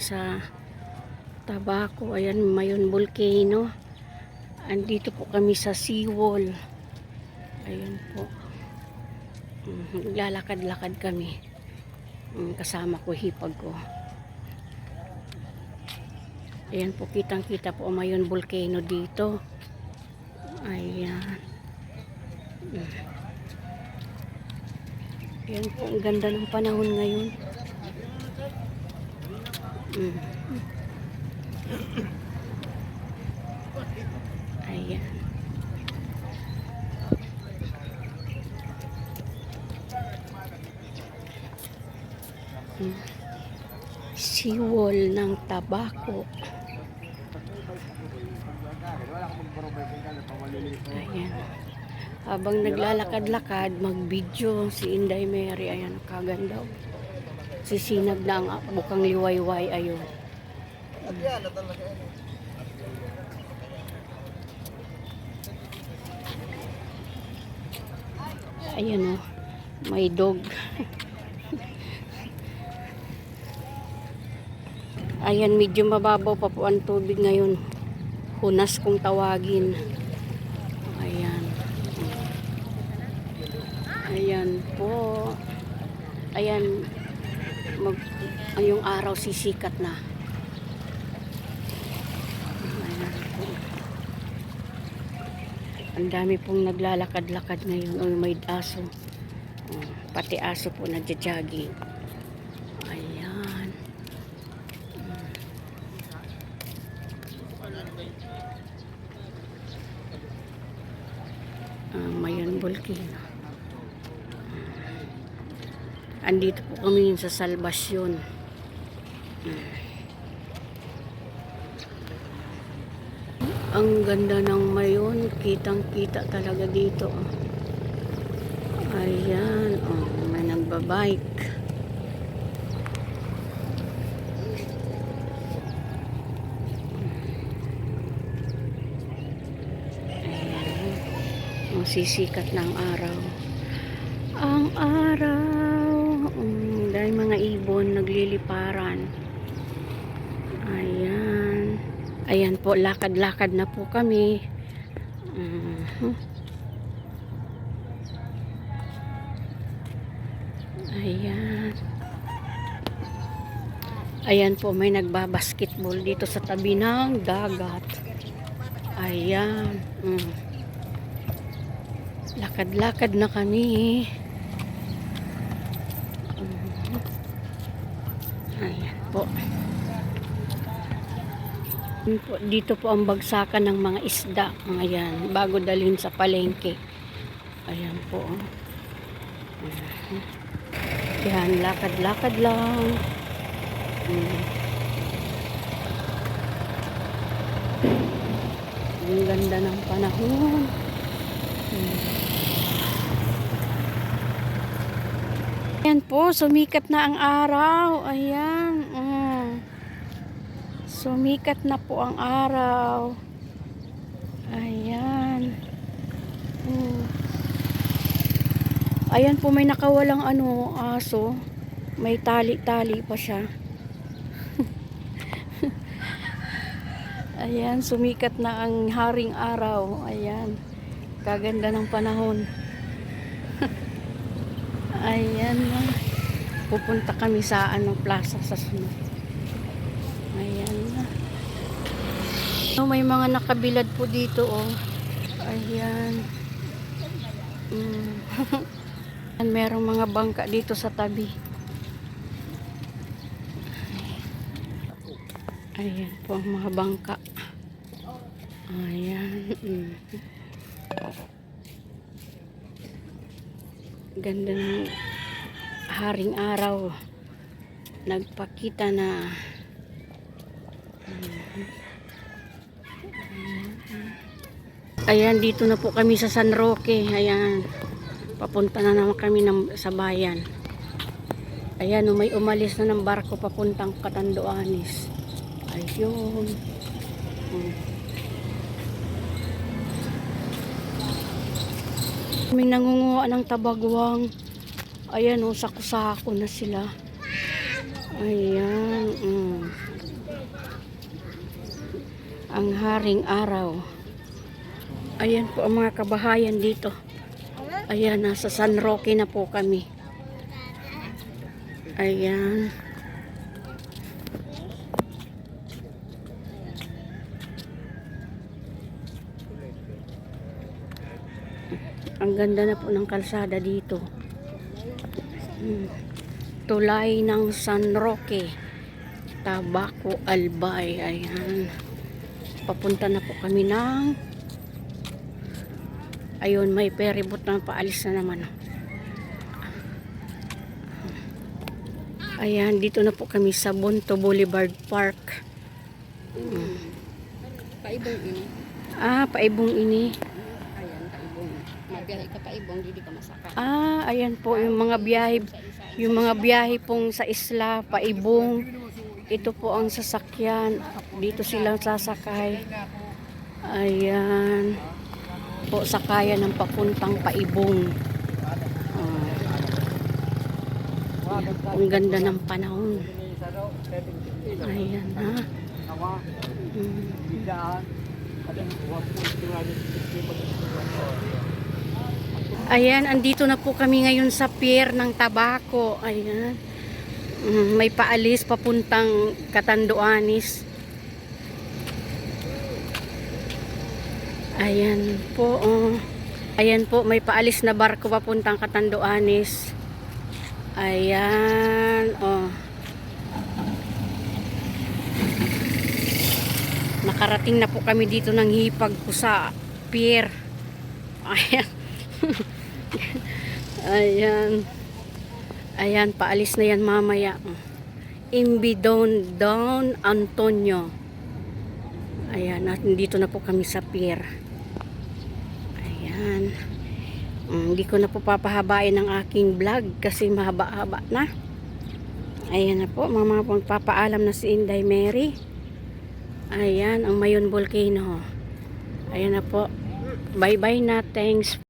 sa Tabaco. Ayan, Mayon Volcano. Andito po kami sa seawall. Ayan po. Naglalakad-lakad kami. Mm, Kasama ko, hipag ko. Ayan po, kitang-kita po Mayon Volcano dito. Ayan. Mm. Ayan po, ang ganda ng panahon ngayon. Mm. Ayan. Seawall ng tabako. Ayan. Habang naglalakad-lakad, mag-video si Inday Mary. Ayan, kaganda. Sisinag na ang bukang liwayway. Ayun. Ayan o. May dog. Ayan, medyo mababaw pa po ang tubig ngayon. Hunas kong tawagin. Ayan. Ayan po. Ayan. Mag, yung araw sisikat na. Ang dami pong naglalakad-lakad ngayon. O may aso. Oh, pati aso po nagja-jogging. Ayan. Ah, Mayon Volcano. Andito po kami sa Salvasyon. Ang ganda ng mayon, kitang-kita talaga dito. Ayan, oh, may nagbabike. Ayan, oh, sisikat ng araw. Ang araw, ibon nagliliparan. Ayan. Ayan po, lakad-lakad na po kami. Mhm. Ayan. Ayan po, may nagbabasketball dito sa tabi ng dagat. Ayan. Mm. Lakad-lakad na kami. Mhm. Ayan po. Dito po ang bagsakan ng mga isda. Ayan, bago dalhin sa palengke. Ayan po. Mhm. Yan, lakad-lakad lang. Mm. Ang ganda ng panahon. Mm. Ayan po, sumikat na ang araw. Ayan. Mm. Sumikat na po ang araw. Ayan. Mm. Ayan po may nakawalang ano, aso. May tali-tali pa siya. Ayan, sumikat na ang haring araw. Ayan. Kaganda ng panahon. Ayan na. Pupunta kami sa ano, plaza sa sunod. Ayan na. Oh, may mga nakabilad po dito, oh. Ayan. Mm. Merong mga bangka dito sa tabi. Ayan po ang mga bangka. Ayan. Mm. Ganda ng haring araw. Nagpakita na Ayan, dito na po kami sa San Roque. Ayan. Papunta na naman kami ng, sa bayan. Ayan, oh, may umalis na ng barko papuntang Katanduanes. Ayun. Hmm. May nangunguha ng tabagwang. Ayan o, oh, sako-sako na sila. Ayan. Mm. Ang haring araw. Ayan po ang mga kabahayan dito. Ayan, nasa San Roque na po kami. Ayan. Ang ganda na po ng kalsada dito. Hmm. Tulay ng San Roque. Tabaco Albay. Ayan. Papunta na po kami ng Ayun, may ferryboat na paalis na naman. Ayan, dito na po kami sa Bonto Boulevard Park. Paibong ini. Ah, paibong ini. Mabiyahe ka paibong, hindi ka masaka. Ah, ayan po yung mga biyahe, yung mga biyahe pong sa isla, paibong. Ito po ang sasakyan. Dito silang sasakay. Ayan. Po sakayan ng papuntang paibong. Ah. Ang ganda ng panahon. Ayan ha. Mm. Ayan, andito na po kami ngayon sa pier ng tabako. Ayan. Mm, may paalis papuntang Katanduanis. Ayan po. Oh. Ayan po, may paalis na barko papuntang Katanduanis. Ayan. Oh. Nakarating na po kami dito ng hipag po sa pier. Ayan. Ayan. Ayan, paalis na yan mamaya. Imbidon Don Antonio. Ayan, at dito na po kami sa pier. Ayan. Mm, Hindi ko na po papahabain ang aking vlog kasi mahaba-haba na. Ayan na po, mga mga papaalam na si Inday Mary. Ayan, ang Mayon Volcano. Ayan na po. Bye-bye na. Thanks.